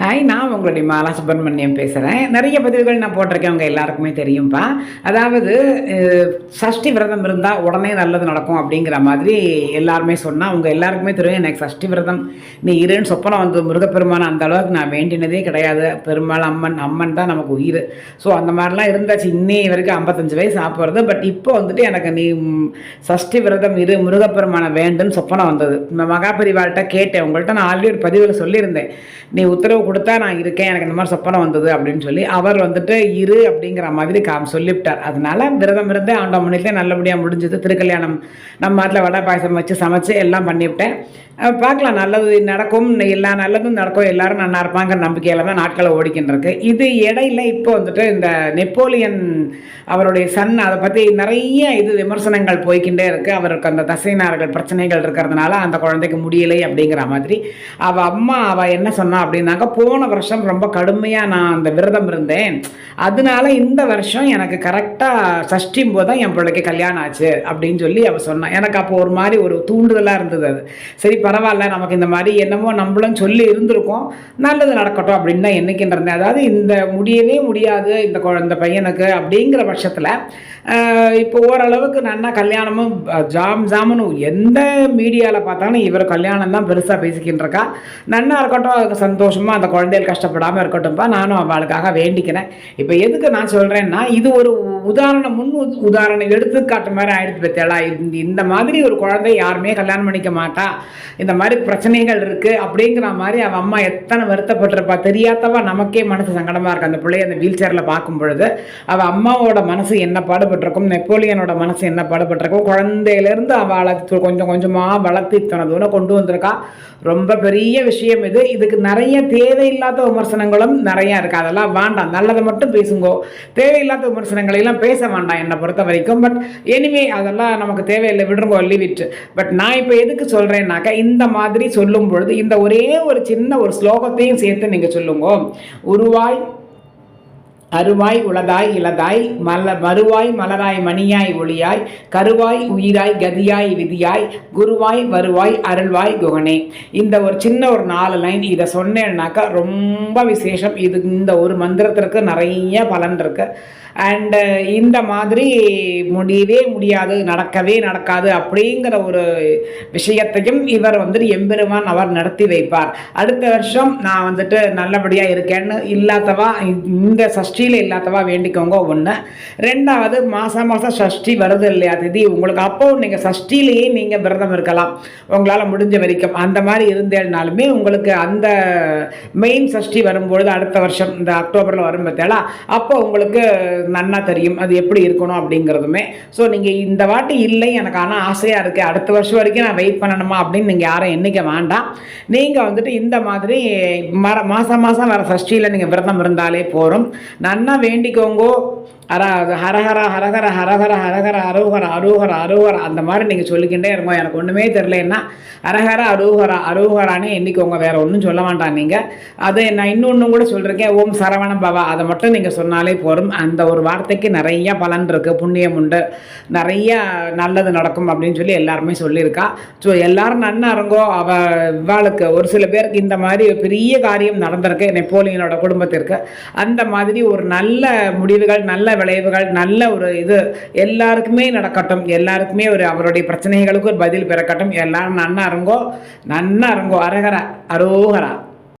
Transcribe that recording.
Hi நான் உங்களுடைய மாலா சுப்பிரமணியம் பேசுகிறேன் நிறைய பதிவுகள் நான் போட்டிருக்கேன். உங்கள் எல்லாருக்குமே தெரியும்ப்பா அதாவது சஷ்டி விரதம் இருந்தால் உடனே நல்லது நடக்கும் அப்படிங்கிற மாதிரி எல்லாருமே சொன்னால் உங்கள் எல்லாருக்குமே தெரியும். எனக்கு சஷ்டி விரதம் நீ இருன்னு சொப்பனம் வந்து முருகப்பெருமான் அந்த அளவுக்கு நான் வேண்டினதே கிடையாது. பெருமாள் அம்மன் அம்மன் தான் நமக்கு உயிர். ஸோ அந்த மாதிரிலாம் இருந்தாச்சு. இன்னி வரைக்கும் ஐம்பத்தஞ்சு வயசு சாப்பிட்றது பட் இப்போ வந்துட்டு எனக்கு நீ சஷ்டி விரதம் இரு முருகப்பெருமானை வேண்டுன்னு சொப்பனம் வந்தது. இந்த மகாபரிவாள்கிட்ட கேட்டேன். உங்கள்கிட்ட நான் ஆல்ரெடி ஒரு பதிவில் சொல்லியிருந்தேன். நீ உத்தரவு கொடுத்தா நான் இருக்கேன் எனக்கு இந்த மாதிரி சொப்பனம் வந்தது அப்படின்னு சொல்லி அவர் வந்துட்டு இரு அப்படிங்கிற மாதிரி காம் சொல்லிவிட்டார். அதனால விரதம் இருந்தே ஆண்ட முன்னிலே நல்லபடியாக முடிஞ்சது. திருக்கல்யாணம் நம்ம வீட்டில் வடை பாயசம் வச்சு சமைச்சு எல்லாம் பண்ணிவிட்டேன். பார்க்கலாம் நல்லது நடக்கும். எல்லா நல்லதும் நடக்கும். எல்லாரும் நல்லா இருப்பாங்கிற நம்பிக்கையில் தான் நாட்களை ஓடிக்கின்றிருக்கு இது இடையில இப்போ வந்துட்டு இந்த நெப்போலியன் அவருடைய சன் அதை பற்றி நிறைய இது விமர்சனங்கள் போய்க்கிட்டே இருக்கு. அவருக்கு அந்த தசைநார்கள் பிரச்சனைகள் இருக்கிறதுனால அந்த குழந்தைக்கு முடியலை அப்படிங்கிற மாதிரி. அவள் அம்மா அவள் என்ன சொன்னா அப்படின்னாக்க போன வருஷம் ரொம்ப கடுமையாக நான் அந்த விரதம் இருந்தேன். அதனால இந்த வருஷம் எனக்கு கரெக்டாக சஷ்டியும் போது தான் என் பிள்ளைக்கு கல்யாணம் ஆச்சு அப்படின்னு சொல்லி அவள் சொன்னான் எனக்கு அப்போ ஒரு மாதிரி ஒரு தூண்டுதலாக இருந்தது அது. சரி பரவாயில்ல நமக்கு இந்த மாதிரி என்னமோ நம்மளும் சொல்லி இருந்திருக்கோம். நல்லது நடக்கட்டும் அப்படின்னு தான் என்னைக்குன்னு இருந்தேன். அதாவது இந்த முடியவே முடியாது இந்த குழ- இந்த பையனுக்கு அப்படிங்கிற பட்சத்தில் இப்போ ஓரளவுக்கு நன்னா கல்யாணமும் ஜாம் ஜாமுன்னு எந்த மீடியாவில் பார்த்தாலும் இவர் கல்யாணம் தான் பெருசாக பேசிக்கிட்டு இருக்கா. நன்னா இருக்கட்டும் அதுக்கு சந்தோஷமாக அந்த குழந்தைகள் கஷ்டப்படாமல் இருக்கட்டும்ப்பா நானும் அவளுக்காக வேண்டிக்கிறேன். இப்போ எதுக்கு நான் சொல்கிறேன்னா இது ஒரு உதாரணம் முன் உதாரணம் எடுத்துக்காட்டு மாதிரி ஆயிடுச்சு பத்தியாளா? இந்த இந்த மாதிரி ஒரு குழந்தை யாருமே கல்யாணம் பண்ணிக்க மாட்டா. இந்த மாதிரி பிரச்சனைகள் இருக்குது அப்படிங்கிற மாதிரி அவன் அம்மா எத்தனை வருத்தப்பட்டிருப்பா தெரியாதவா? நமக்கே மனசு சங்கடமாக இருக்குது அந்த பிள்ளைய அந்த வீல் சேரில் பார்க்கும் பொழுது அவள் அம்மாவோட மனசு என்ன பாடுபட்டிருக்கும் நெப்போலியனோட மனசு என்ன பாடுபட்டிருக்கும்? குழந்தையிலேருந்து அவளை கொஞ்சம் கொஞ்சமாக வளர்த்து தனது கொண்டு வந்திருக்கா. ரொம்ப பெரிய விஷயம் இது. இதுக்கு நிறைய தேவையில்லாத விமர்சனங்களும் நிறையா இருக்குது அதெல்லாம் வேண்டாம். நல்லதை மட்டும் பேசுங்கோ. தேவையில்லாத விமர்சனங்களை எல்லாம் பேச வேண்டாம் என்னை பொறுத்த வரைக்கும். பட் எனிவே அதெல்லாம் நமக்கு தேவையில்லை. விடுங்கோ லீவ் பட் நான் இப்போ எதுக்கு சொல்கிறேன்னாக்கா இந்த மாதிரி சொல்லும் பொழுது இந்த ஒரே ஒரு சின்ன ஒரு ஸ்லோகத்தையும் சேர்த்து நீங்கள் சொல்லுங்க. உருவாய் அருவாய் உளதாய் இளதாய் மல மறுவாய் மலராய் மணியாய் ஒளியாய் கருவாய் உயிராய் கதியாய் விதியாய் குருவாய் வருவாய் அருள்வாய் குகனே. இந்த ஒரு சின்ன ஒரு நாலு லைன் இதை சொன்னேன்னாக்கா ரொம்ப விசேஷம். இது இந்த ஒரு மந்திரத்திற்கு நிறைய பலன் இருக்குது அண்டு uh, இந்த மாதிரி முடியவே முடியாது நடக்கவே நடக்காது அப்படிங்கிற ஒரு விஷயத்தையும் இவர் வந்துட்டு எம்பெருமான் அவர் நடத்தி வைப்பார். அடுத்த வருஷம் நான் வந்துட்டு நல்லபடியாக இருக்கேன்னு இல்லாதவா இந்த சஷ்டியில் இல்லாதவா வேண்டிக்கோங்க ஒன்று ரெண்டாவது மாதம் மாதம் சஷ்டி வருது இல்லையா திதி? உங்களுக்கு அப்போ நீங்கள் சஷ்டிலேயே நீங்கள் விரதம் இருக்கலாம். உங்களால் முடிஞ்ச வரைக்கும். அந்த மாதிரி இருந்தேனாலுமே உங்களுக்கு அந்த மெயின் சஷ்டி வரும்பொழுது அடுத்த வருஷம் இந்த அக்டோபரில் வரும் பார்த்தீங்களா? அப்போ உங்களுக்கு நன்னா தெரியும் அது எப்படி இருக்கணும் அப்படிங்கிறதுமே. ஸோ நீங்கள் இந்த வாட்டி இல்லை எனக்கு ஆனால் ஆசையாக இருக்குது அடுத்த வருஷம் வரைக்கும் நான் வெயிட் பண்ணணுமா அப்படின்னு நீங்கள் யாரும் எண்ணிக்க வேண்டாம். நீங்கள் வந்துட்டு இந்த மாதிரி மர மாதம் மாதம் வர சஷ்டியில் நீங்கள் விரதம் இருந்தாலே போகிறோம் நன்னா வேண்டிக்கோங்கோ. அர ஹரஹர ஹரஹர ஹரஹர ஹரஹர அரோகர அரோகர அரோகர அந்த மாதிரி நீங்கள் சொல்லிக்கிட்டே இருக்கோம் எனக்கு ஒன்றுமே தெரிலன்னா அரஹர அரோகர அரோகரானே எண்ணிக்கோங்க. வேறு ஒன்றும் சொல்ல வேண்டாம் நீங்கள் அது நான் இன்னொன்று கூட சொல்லியிருக்கேன் ஓம் சரவண பவா. அதை மட்டும் நீங்கள் சொன்னாலே போதும் அந்த ஒரு ஒரு வார்த்தைக்கு நிறைய பலன் இருக்குது புண்ணியம் உண்டு. நிறைய நல்லது நடக்கும் அப்படின்னு சொல்லி எல்லாருமே சொல்லியிருக்கா. ஸோ எல்லாரும் நன்னா இருங்கோ அவ இவாளுக்கு ஒரு சில பேருக்கு இந்த மாதிரி பெரிய காரியம் நடந்திருக்கு. நெப்போலியனோட குடும்பத்திற்கு. அந்த மாதிரி ஒரு நல்ல முடிவுகள் நல்ல விளைவுகள் நல்ல ஒரு இது எல்லாருக்குமே நடக்கட்டும். எல்லாருக்குமே ஒரு அவருடைய பிரச்சனைகளுக்கு ஒரு பதில் பிறக்கட்டும். எல்லாரும் நன்னா இருங்கோ நன்னா இருங்கோ அரகர அரோகரா.